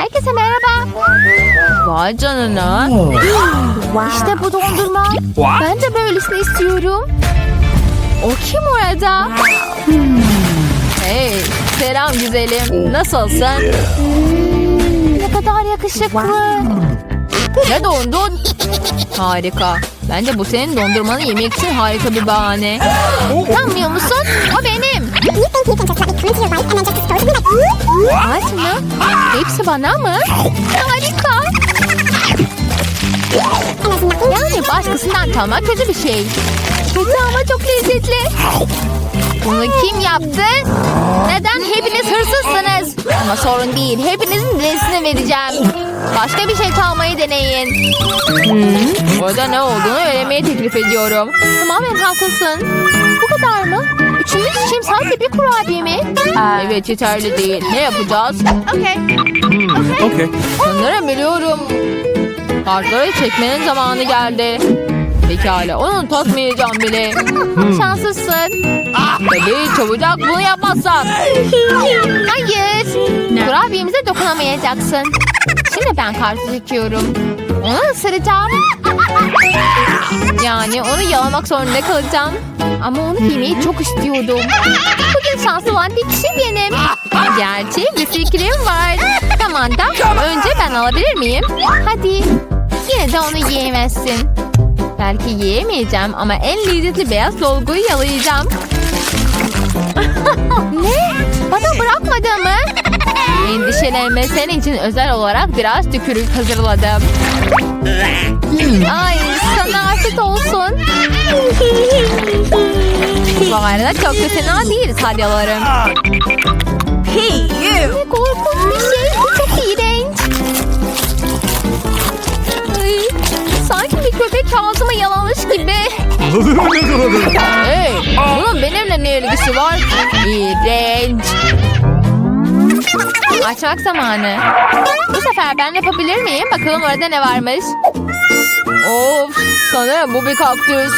Herkese merhaba. Vay canına. İşte bu dondurma. Ben de böylesini istiyorum. O kim orada? Hey, selam güzelim. Nasılsın? Ne kadar yakışıklı. Ne dondun? Harika. Bence bu senin dondurmanı yemek için harika bir bahane. Utanmıyor musun? O benim. Ağaç mı? Hepsi bana mı? Harika. Yani başkasından kalmak kötü bir şey. Kötü ama çok lezzetli. Bunu kim yaptı? Neden hepiniz hırsızsınız? Ama sorun değil. Hepinizin lezzetini vereceğim. Başka bir şey çalmayı deneyin. Hmm, orada ne olduğunu öğrenmeyi teklif ediyorum. Tamamen haklısın. Bu kadar mı? Üçümüz için sadece bir kurabiye mi? Evet yeterli değil. Ne yapacağız? Okay. Okay. Sanırım biliyorum. Kartları çekmenin zamanı geldi. Pekala onu tutmayacağım bile. Şanslısın. Tabii çabucak bunu yapmazsan. Hayır. Kurabiyemize dokunamayacaksın. Şimdi ben kartı çekiyorum. Onu ısıracağım. Yani onu yalamak zorunda kalacağım. Ama onu giymeyi çok istiyordum. Bugün şanslı olan tek kişi benim. Gerçi bir fikrim var. Tamam da önce ben alabilir miyim? Hadi. Yine de onu yiyemezsin. Belki yiyemeyeceğim ama en lezzetli beyaz dolguyu yalayacağım. ne? Bana bırakmadı mı? Endişelenme senin için özel olarak biraz tükürük hazırladım. Ay sana afiyet olsun. Bu arada çok da fena değil salyalarım. Ne korkunç bir şey. Bu çok iğrenç. Ay, sanki bir köpek ağzıma yalamış gibi. Hey, bunun benimle ne ilgisi var? İğrenç. Açmak zamanı. Bu sefer ben yapabilir miyim? Bakalım orada ne varmış. Of, sanırım bu bir kaktüs.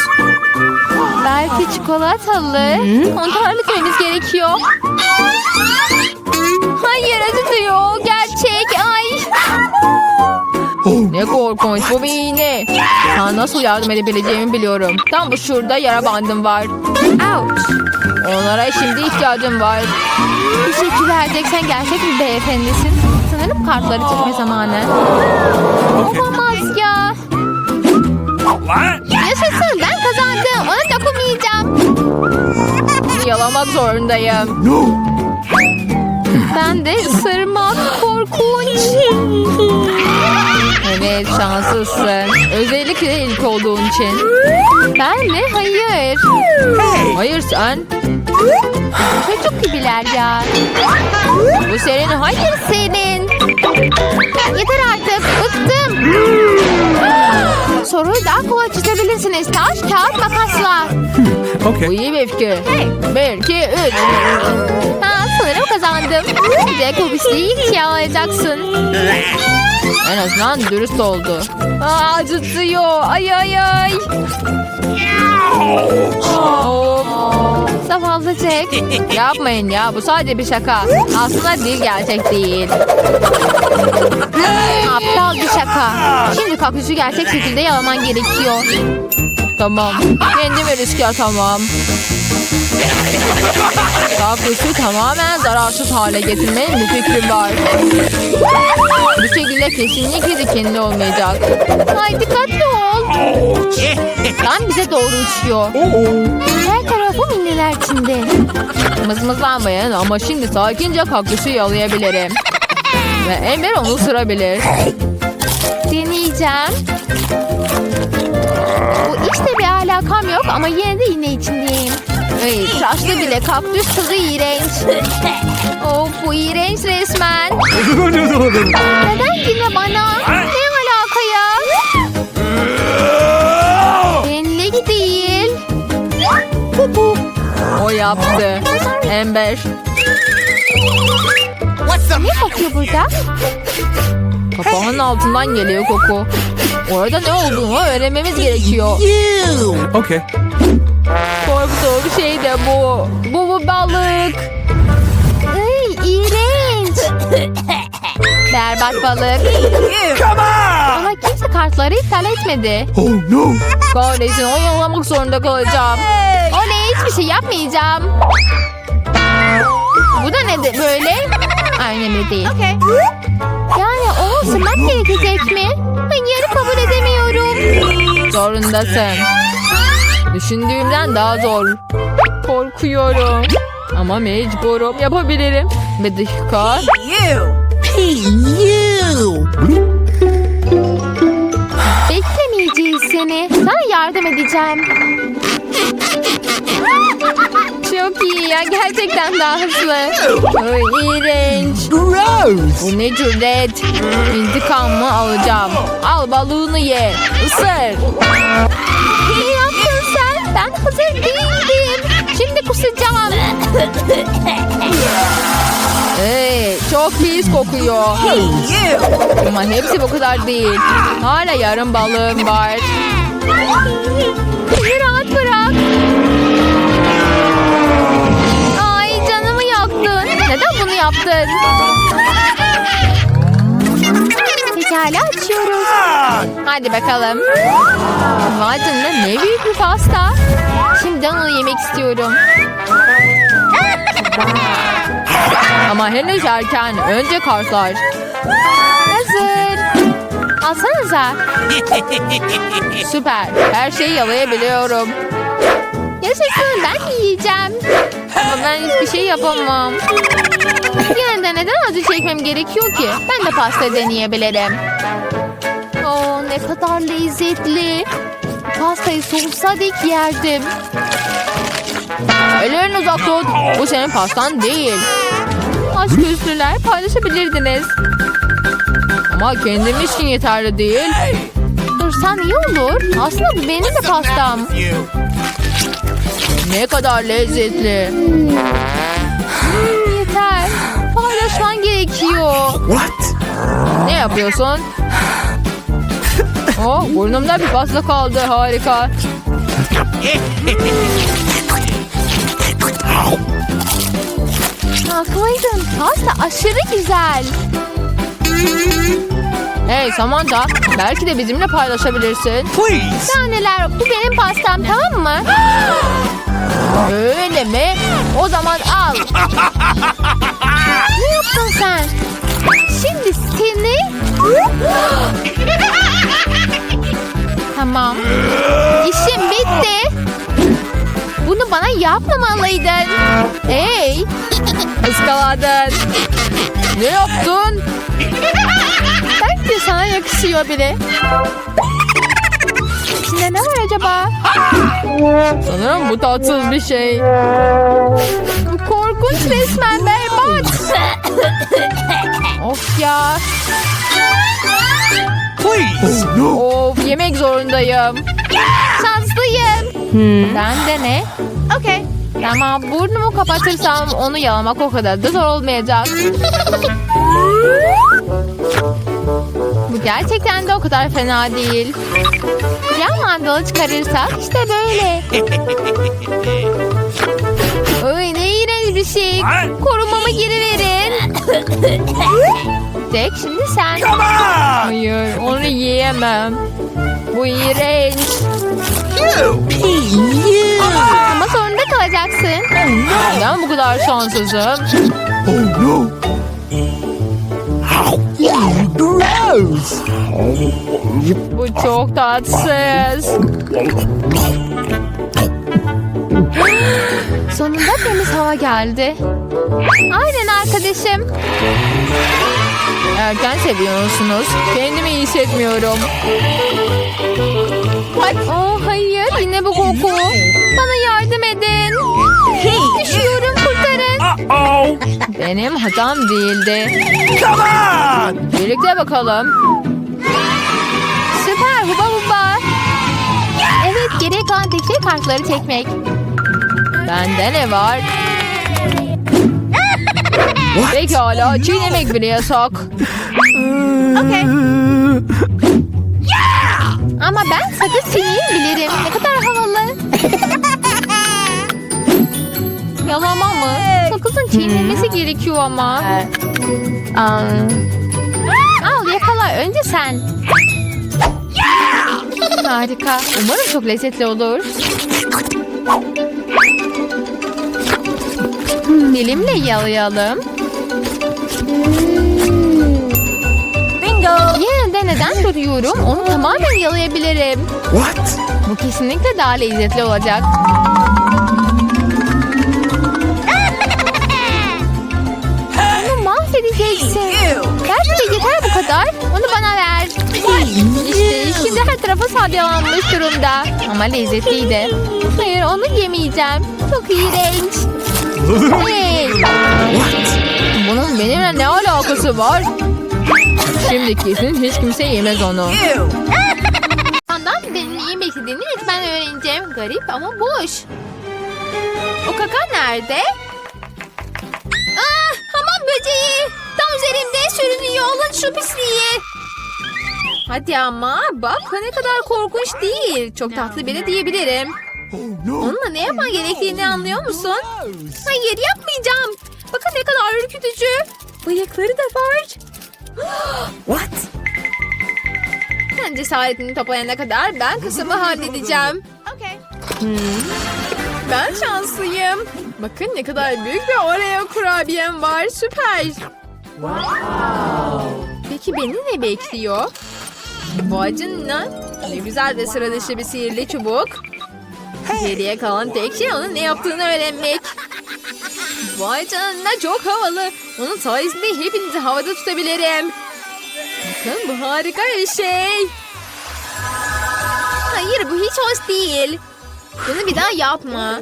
Belki çikolatalı. Kontrol etmemiz gerekiyor. Hayır acıtıyor. Gerçek. Ay. Ne korkunç. Bu bir iğne. Sana nasıl yardım edebileceğimi biliyorum. Tam bu şurada yara bandım var. Ouch. Onlara şimdi ihtiyacım var. Teşekkürler Jack. Sen gerçek bir beyefendisin. Sanırım kartları çekme zamanı. Olamaz ya. Yaşasın ben kazandım. Ona dokunmayacağım. Bunu yalamak zorundayım. Ben de ısırmak korkunç. Evet şanslısın. Özellikle ilk olduğun için. Ben mi? Hayır. Hayır sen. Çocuk gibiler ya. Bu senin. Hayır senin. Yeter artık. Bıktım. Soruyu daha kolay çözebilirsiniz. Taş, kağıt, makasla. Bu Okay. iyi bir fikir. Bir, iki, üç. Ha, sanırım kazandım. Bu pisliği ilk şey alacaksın. En azından dürüst oldu. Aa, acıtıyor. Ay ay ay. Of. Zavallı Jack. Yapmayın ya bu sadece bir şaka. Aslında değil gerçek değil. Aptal bir şaka. Şimdi kaktüsü gerçek şekilde yalaman gerekiyor. Tamam. Kendimi riske atamam. Kaktüsü tamamen zararsız hale getirmenin bir fikrim var. Bu şekilde kesinlikle dikenli olmayacak. Ay dikkatli ol. Tam bize doğru uçuyor. Her tarafı minneler içinde. Mızmızlanmayın ama şimdi sakince kaktüsü yalayabilirim. Ve Ember onu ısırabilir. Deneyeceğim. Bu işte bir alakam yok ama yine de iğne içindeyim. Ay, tıraşlı bile kaktüs tadı iğrenç. Of bu iğrenç resmen. Neden yine bana? Ne alaka ya? Benlik değil. O yaptı. Ember. Ne kokuyor burada? Kapağın altından geliyor koku. Orada ne olduğunu öğrenmemiz gerekiyor. Okay. Korktuğum şey de bu. Bu bu balık. Ay iğrenç. Berbat balık. Ama kimse kartları iptal etmedi. Oh no. Kahretsin oyalamak zorunda kalacağım. Oley hiçbir şey yapmayacağım. Bu da ne de böyle? Aynı önemli değil. Yani onu ısırmak gerekecek mi? Hayır kabul edemiyorum. Zorundasın. Düşündüğümden daha zor. Korkuyorum. Ama mecburum yapabilirim. Bir dakika. Beklemeyeceğiz seni. Sana yardım edeceğim. Çok iyi ya. Gerçekten daha hızlı. Ay, iğrenç. Bu ne cüret. İntikamımı alacağım. Al balığını ye. Isır. Hazır değildim. Şimdi kusacağım. Hey, çok pis kokuyor. Ama hepsi bu kadar değil. Hala yarım balığım var. Beni rahat bırak. Ay canımı yaktın. Neden bunu yaptın? Pekala açıyoruz. Hadi bakalım. Vay canına ne büyük bir pasta. Onu yemek istiyorum. Ama henüz erken. Önce kartlar. Hazır. Alsanıza. Süper. Her şeyi yalayabiliyorum. Yaşasın ben yiyeceğim. Ama ben hiçbir şey yapamam. Yine de neden acı çekmem gerekiyor ki? Ben de pasta deneyebilirim. Oo, ne kadar lezzetli. Pastayı sonsuza dek yerdim. Ellerini uzak tut. Bu senin pastan değil. Aşk üstüler paylaşabilirdiniz. Ama kendim için yeterli değil. Dursan iyi olur. Aslında bu benim de pastam. Ne kadar lezzetli. Yeter. Paylaşman gerekiyor. What? Ne yapıyorsun? Oh, burnumda bir pasta kaldı. Harika. Haklıydın. Pasta aşırı güzel. Hey Samantha, belki de bizimle paylaşabilirsin. Please. Taneler, bu benim pastam tamam mı? Öyle mi? O zaman al. ne yaptın sen? Şimdi seni... tamam. İşim bitti. Bunu bana yapmamalıydın. Hey! Iskaladın. Ne yaptın? Belki sana yakışıyor bile. İçinde ne var acaba? Sanırım bu tatsız bir şey. Korkunç resmen berbat. of ya. Please. Oh no. Of yemek zorundayım. Şanslıyım. Ben de ne? Okey. Tamam burnumu kapatırsam onu yalamak o kadar da zor olmayacak. Bu gerçekten de o kadar fena değil. Cam mandalı çıkarırsak işte böyle. Ay ne iğrenç bir şey. Korumamı geri verin. Tek şimdi sen. Come on. Hayır onu yiyemem. Bu iğrenç. Ama zorunda kalacaksın. Neden bu kadar şanssızım? Oh no. Bu çok tatsız. Sonunda temiz hava geldi. Aynen arkadaşım. Erken seviyorsunuz. Kendimi iyi hissetmiyorum. Oh hayır yine bu koku. Bana yardım edin. Düşüyorum kurtarın. Benim hatam değildi. Come on. Birlikte bakalım. Süper huba huba. Evet geriye kalan tek şey kartları çekmek. Bende ne var? Pekala çiğnemek bile yasak. Okey. Ama ben sakız çiğneyi bilirim. Ne kadar havalı. Yalama mı? Sakızın çiğnenmesi gerekiyor ama. Aa, sen? Harika. Umarım çok lezzetli olur. Hmm, Dilimle yalayalım. Bingo! Yine de neden duruyorum? Onu tamamen yalayabilirim. What? Bu kesinlikle daha lezzetli olacak. Onu mahvedeceksin. Gerçekten yeter bu kadar. Onu bana ver. İşte şimdi her tarafa salyalanmış durumda. Ama lezzetliydi. Hayır onu yemeyeceğim. Çok iğrenç. Hey, What? Bunun benimle ne alakası var? Şimdi kesin hiç kimse yemez onu. Senden benim neyi beklediğini ben öğreneceğim. Garip ama boş. O kaka nerede? Ah, hamam böceği. Tam üzerimde sürünüyor. Alın şu pisliği. Hadi ama bak ne kadar korkunç değil. Çok tatlı biri diyebilirim. Onunla ne yapman gerektiğini anlıyor musun? Hayır yapmayacağım. Bakın ne kadar ürkütücü. Bıyıkları da var. What? Sen cesaretini toplayana kadar ben kısmı halledeceğim. Hmm. Ben şanslıyım. Bakın ne kadar büyük bir Oreo kurabiyem var. Süper. Peki beni ne bekliyor? Vay canına. Ne güzel de sıra dışı bir sihirli çubuk. Geriye kalan tek şey onun ne yaptığını öğrenmek. Vay canına çok havalı. Onun sayesinde hepinizi havada tutabilirim. Bakın bu harika bir şey. Hayır bu hiç hoş değil. Bunu bir daha yapma.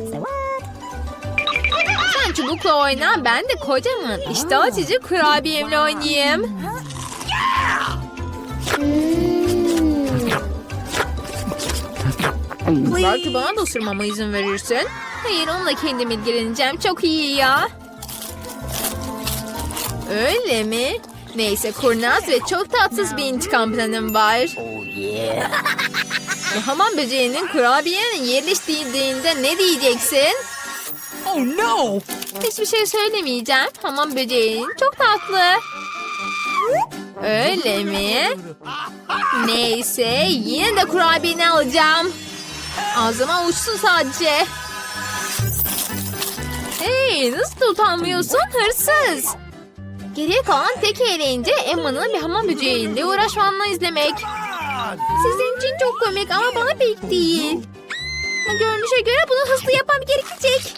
Sen çubukla oyna ben de kocaman iştah açıcı kurabiyemle oynayayım. Belki bana da ısırmama izin verirsin. Hayır onunla kendim ilgileneceğim. Çok iyi ya. Öyle mi? Neyse kurnaz ve çok tatsız bir intikam planım var. Bu hamam böceğinin kurabiyenin yerleştiğinde ne diyeceksin? Oh no. Hiçbir şey söylemeyeceğim. Hamam böceğin çok tatlı. Öyle mi? Neyse yine de kurabiyeni alacağım. Ağzıma uçsun sadece. Hey nasıl utanmıyorsun hırsız? Geriye kalan tek eğlence Emma'nın bir hamam böceğiyle uğraşmanla izlemek. Sizin için çok komik ama bana pek değil. Görünüşe göre bunu hızlı yapmam gerekecek.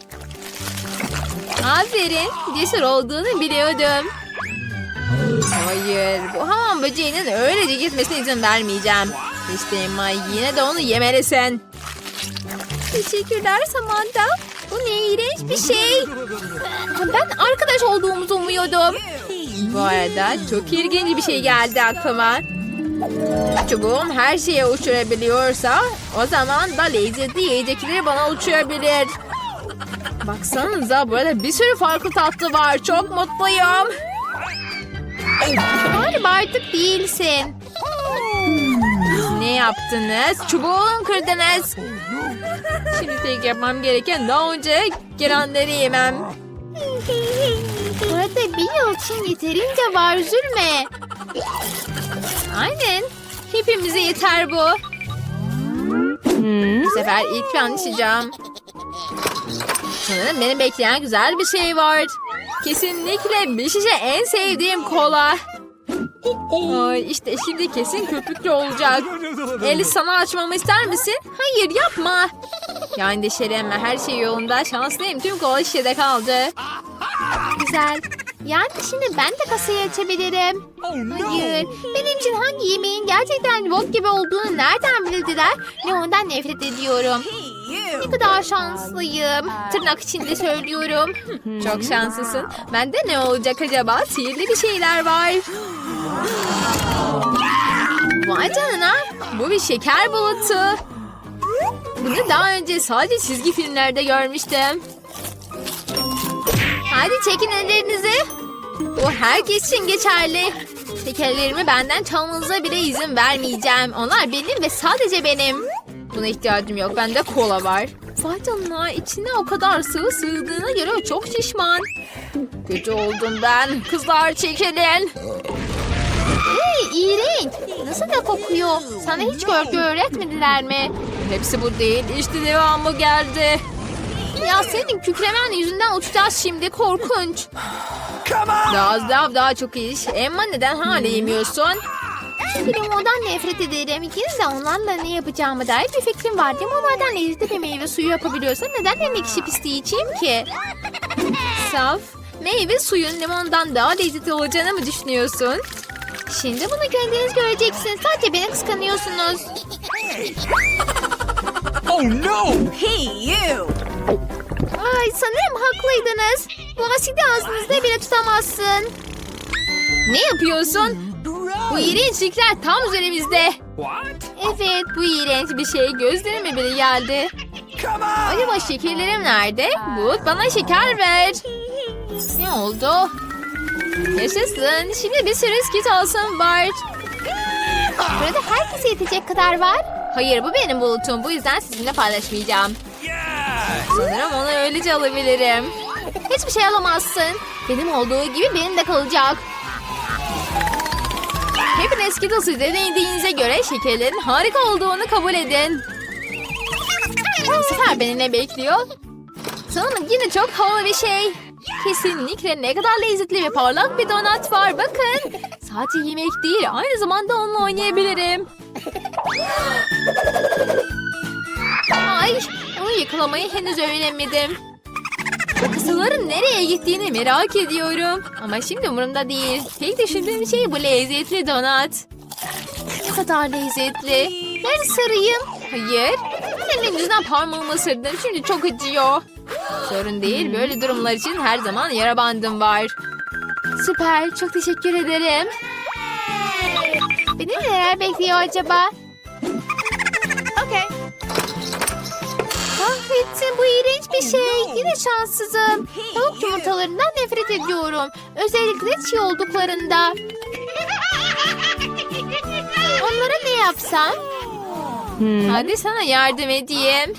Aferin. Cesur olduğunu biliyordum. Hayır. Bu hamam böceğinin öylece gitmesine izin vermeyeceğim. İşte Emma yine de onu yemelisin. Teşekkürler Samantha. Bu ne iğrenç bir şey. Ben arkadaş olduğumuzu umuyordum. Bu arada çok ilginç bir şey geldi aklıma. Çubuğum her şeye uçurabiliyorsa o zaman da lezzetli yiyecekleri bana uçurabilir. Baksanıza burada bir sürü farklı tatlı var. Çok mutluyum. Galiba artık değilsin. Ne yaptınız? Çubuğumu kırdınız. Şimdi tek yapmam gereken daha önce gelenleri yemem. Burada bir yıl için yeterince var üzülme. Aynen. Hepimize yeter bu. Bu sefer ilk ben içeceğim. Sanırım beni bekleyen güzel bir şey var. Kesinlikle bir şişe en sevdiğim kola. Ay işte şimdi kesin köpüklü olacak. Eli sana açmamı ister misin? Hayır yapma. Ya endişelenme her şey yolunda. Şanslıyım tüm kola şişede kaldı. Güzel. Yani şimdi ben de kasayı açabilirim. Hayır. Benim için hangi yemeğin gerçekten bok gibi olduğunu nereden bildiler? Ve ondan nefret ediyorum. Ne kadar şanslıyım. Tırnak içinde söylüyorum. Çok şanslısın. Bende ne olacak acaba? Sihirli bir şeyler var. Vay canına. Bu bir şeker bulutu. Bunu daha önce sadece çizgi filmlerde görmüştüm. Hadi çekin ellerinizi. Bu herkes için geçerli. Şekerlerimi benden çalmanıza bile izin vermeyeceğim. Onlar benim ve sadece benim. Buna ihtiyacım yok. Bende kola var. Vay canına içine o kadar sıvı sığdığına göre çok şişman. Kötü oldum ben. Kızlar çekilin. Hey iğrenç. Nasıl da kokuyor? Sana hiç görgü öğretmediler mi? Hepsi bu değil. İşte devamı geldi. Ya senin kükremen yüzünden uçacağız şimdi. Korkunç. Daha az daha daha çok iş. Emma neden hala yemiyorsun? Limondan nefret ederim. İkiniz de onlarla ne yapacağımı dair bir fikrim var. Limonlardan lezzetli bir meyve suyu yapabiliyorsan neden hem ekşi pisliği içeyim ki? Saf. Meyve suyun limondan daha lezzetli olacağını mı düşünüyorsun? Şimdi bunu kendiniz göreceksiniz. Sadece beni kıskanıyorsunuz. Oh no! Ay sanırım haklıydınız. Bu asidi ağzınızda bile tutamazsın. Ne yapıyorsun? Bu iğrençlikler tam üzerimizde. What? Evet Bu iğrenç bir şey gözlerime bile geldi. Come on! Acaba şekerlerim nerede? Bu bana şeker ver. Ne oldu? Yaşasın. Şimdi bir sürü skit alsın var. burada herkese yetecek kadar var. Hayır bu benim bulutum. Bu yüzden sizinle paylaşmayacağım. Sanırım onu öylece alabilirim. Hiçbir şey alamazsın. Benim olduğu gibi benim de kalacak. Hepiniz Skittles'ı denediğinize göre şekerlerin harika olduğunu kabul edin. Bu sefer beni ne bekliyor? Sanırım yine çok havalı bir şey. Kesinlikle ne kadar lezzetli ve parlak bir donat var bakın. Sadece yemek değil aynı zamanda onunla oynayabilirim. Ay onu yakalamayı henüz öğrenemedim. Bu kısımların nereye gittiğini merak ediyorum. Ama şimdi umurumda değil. Tek düşündüğüm şey bu lezzetli donat. Ne kadar lezzetli. Ben sarayım. Hayır. Senin yüzünden parmağımı ısırdım. Şimdi çok acıyor. Sorun değil. Böyle durumlar için her zaman yara bandım var. Süper. Çok teşekkür ederim. Beni neler bekliyor acaba? Kahretsin bu iğrenç bir şey. Yine şanssızım. Tavuk yumurtalarından nefret ediyorum. Özellikle çiğ olduklarında. Onlara ne yapsam? Hadi sana yardım edeyim.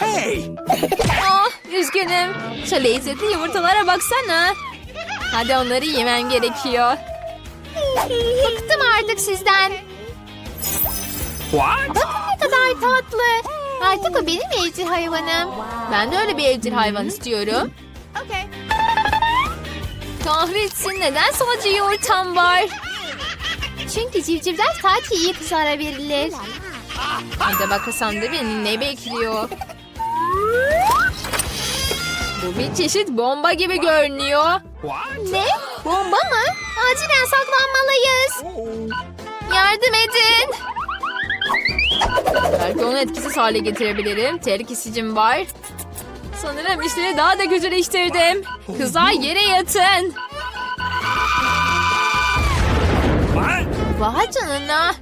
Hey! Oh, üzgünüm. Şu lezzetli yumurtalara baksana. Hadi onları yemem gerekiyor. Bıktım artık sizden. What? Bakın ne kadar tatlı. Artık o benim evcil hayvanım. Ben de öyle bir evcil hayvan istiyorum. Kahretsin neden sadece yumurtam var? Çünkü civcivler sadece iyi kızlara verilir. Hadi bakalım da beni ne bekliyor? Bu bir çeşit bomba gibi görünüyor. Ne? Bomba mı? Acilen saklanmalıyız. Yardım edin. Belki onu etkisiz hale getirebilirim. Tehlikesicim var. Sanırım işleri daha da kötüleştirdim. Kızlar yere yatın. Vay canına.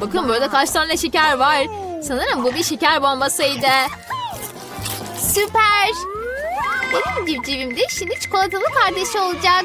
Bakın burada kaç tane şeker var. Sanırım bu bir şeker bombasıydı. Süper. Benim civcivim de şimdi çikolatalı kardeşi olacak.